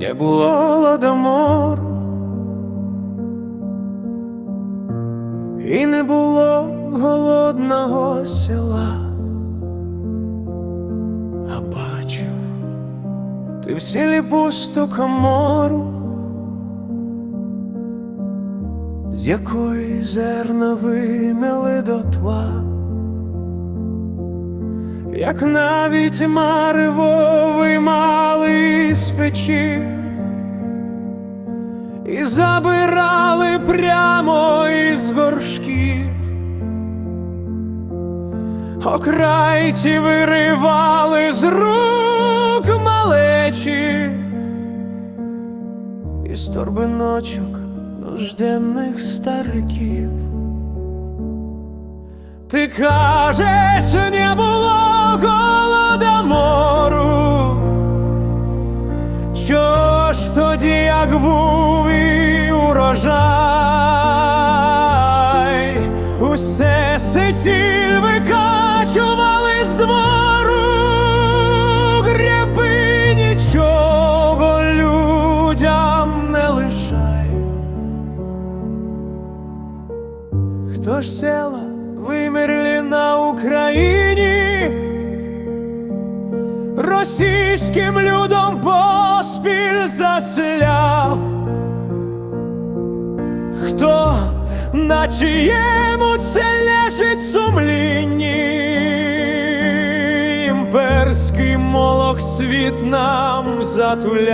не було ладомору, і не було голодного села, а бачив ти в сілі пусту комору, з якої зерна вимели дотла. Як навіть марево виймали з печі. І забирали прямо із горшків, окрайці виривали з рук малечі, із торбиночок нужденних стариків. Ти кажеш, не було голодомору. Чого ж тоді, як був і урожай, усе сиціль викачували з двору, гряби нічого людям не лишай. Хто ж села вимерлі на Україні, російським людом поспіль заселяв, хто на чиєму це лежить сумлінні, імперський молох світ нам затуляв.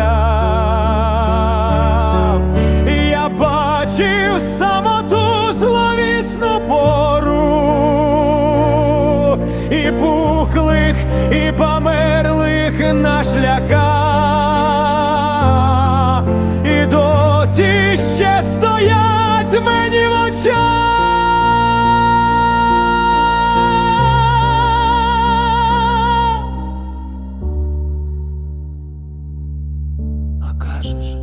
Я бачив самоту зловісну пору. І пухлих, і померлих на шляхах, і досі ще стоять мені в очах. А кажеш,